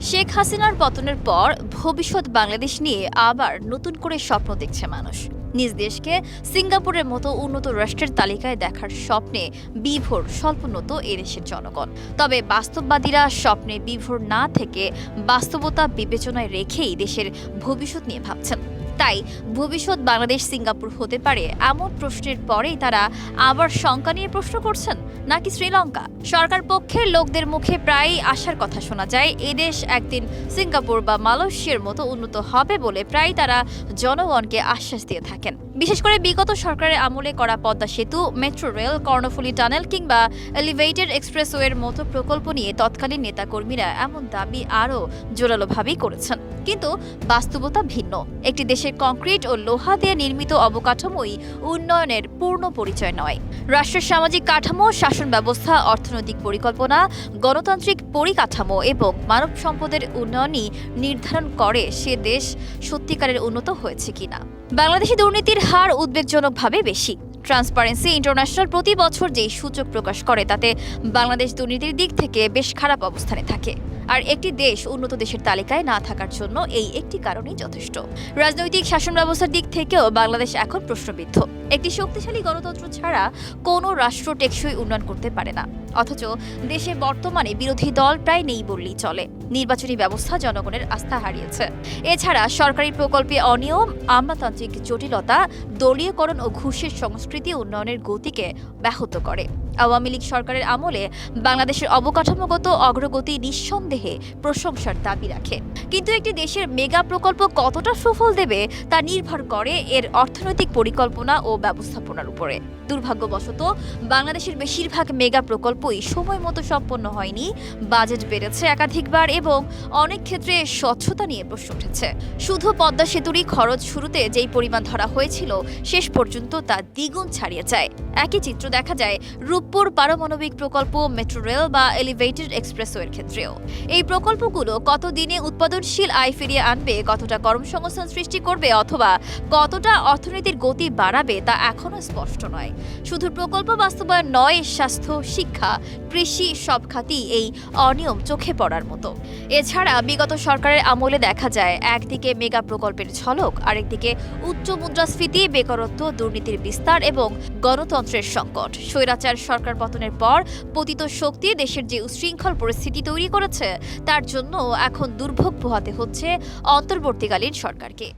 শেখ হাসিনার পতনের পর ভবিষ্যৎ বাংলাদেশ নিয়ে আবার নতুন করে স্বপ্ন দেখছে মানুষ। নিজ দেশকে সিঙ্গাপুরের মতো উন্নত রাষ্ট্রের তালিকায় দেখার স্বপ্নে বিভোর স্বল্পোন্নত এদেশের জনগণ। তবে বাস্তববাদীরা স্বপ্নে বিভোর না থেকে বাস্তবতা বিবেচনায় রেখেই দেশের ভবিষ্যৎ নিয়ে ভাবছেন। তাই ভবিষ্যৎ বাংলাদেশ সিঙ্গাপুর হতে পারে এমন প্রশ্নের পরেই তারা আবার শঙ্কা নিয়ে প্রশ্ন করছেন, নাকি শ্রীলঙ্কা? সরকার পক্ষের লোকদের মুখে প্রায়ই আসার কথা শোনা যায় এদেশ একদিন সিঙ্গাপুর বা মালয়েশিয়ার মতো উন্নত হবে বলে প্রায় তারা জনগণকে আশ্বাস দিয়ে থাকেন। বিশেষ করে বিগত সরকারের আমলে করা পদ্মা সেতু, মেট্রো রেল, কর্ণফুলী টানেল কিংবা এলিভেটেড এক্সপ্রেসওয়ের মতো প্রকল্প নিয়ে তৎকালীন নেতাকর্মীরা এমন দাবি আরও জোরালোভাবেই করেছেন। কিন্তু বাস্তবতা ভিন্ন। একটি দেশের কংক্রিট ও লোহা দিয়ে নির্মিত অবকাঠামোই উন্নয়নের পূর্ণ পরিচয় নয়। রাষ্ট্রের সামাজিক কাঠামো, শাসন ব্যবস্থা, অর্থনৈতিক পরিকল্পনা, গণতান্ত্রিক পরিকাঠামো এবং মানব সম্পদের উন্নয়নই নির্ধারণ করে সে দেশ সত্যিকারের উন্নত হয়েছে কিনা। বাংলাদেশে দুর্নীতির হার উদ্বেগজনকভাবে বেশি। ট্রান্সপারেন্সি ইন্টারন্যাশনাল প্রতি বছর যেই সূচক প্রকাশ করে, তাতে বাংলাদেশ দুর্নীতির দিক থেকে বেশ খারাপ অবস্থানে থাকে। আর একটি দেশ উন্নত দেশের তালিকায় না থাকার জন্য এই একটি কারণেই যথেষ্ট। রাজনৈতিক শাসন ব্যবস্থার দিক থেকেও বাংলাদেশ এখন প্রশ্নবিদ্ধ। একটি শক্তিশালী গণতন্ত্র ছাড়া কোনো রাষ্ট্র টেকসই উন্নয়ন করতে পারে না। অথচ দেশে বর্তমানে বিরোধী দল প্রায় নেই বললেই চলে। নির্বাচনী ব্যবস্থা জনগণের আস্থা হারিয়েছে। এছাড়া সরকারি প্রকল্পে অনিয়ম, আমলাতান্ত্রিক জটিলতা, দলীয়করণ ও ঘুষের সংস্কৃতি উন্নয়নের গতিকে ব্যাহত করে। আওয়ামী লীগ সরকারের আমলে বাংলাদেশের অবকাঠামোগত অগ্রগতি নিঃসন্দেহে প্রশংসার দাবি রাখে। কিন্তু একটি দেশের মেগা প্রকল্প কতটা সুফল দেবে তা নির্ভর করে এর অর্থনৈতিক পরিকল্পনা ও ব্যবস্থাপনার উপরে। দুর্ভাগ্যবশত, বাংলাদেশের বেশিরভাগ মেগা প্রকল্পই সময় মতো সম্পন্ন হয়নি, বাজেট বেড়েছে একাধিকবার এবং অনেক ক্ষেত্রে স্বচ্ছতা নিয়ে প্রশ্ন উঠেছে। শুধু পদ্মা সেতুরই খরচ শুরুতে যেই পরিমাণ ধরা হয়েছিল, শেষ পর্যন্ত তা দ্বিগুণ ছাড়িয়ে যায়। একই চিত্র দেখা যায় রূপপুর পারমাণবিক প্রকল্প মেট্রো রেল বা এলিভেটেড এক্সপ্রেসওয়ের ক্ষেত্রেও। এই প্রকল্পগুলো কত দিনে উৎপাদনশীল আয় ফিরিয়ে আনবে, কতটা কর্মসংস্থান সৃষ্টি করবে, অথবা কতটা অর্থনীতির গতি বাড়াবে তা এখনও স্পষ্ট নয়। শুধু প্রকল্প বাস্তবায়ন নয়, স্বাস্থ্য, শিক্ষা, কৃষি সব খাতেই এই অনিয়ম চোখে পড়ার মতো। এছাড়া বিগত সরকারের আমলে দেখা যায়, একদিকে মেগা প্রকল্পের ঝলক, আরেকদিকে উচ্চ মুদ্রাস্ফীতি, বেকারত্ব, দুর্নীতির বিস্তার এবং গণতন্ত্রের সংকট। স্বৈরাচার সরকার পতনের পর পতিত শক্তি দেশের যে উশৃঙ্খল পরিস্থিতি তৈরি করেছে, তার জন্য এখন দুর্ভোগ পোহাতে হচ্ছে অন্তর্বর্তীকালীন সরকারকে।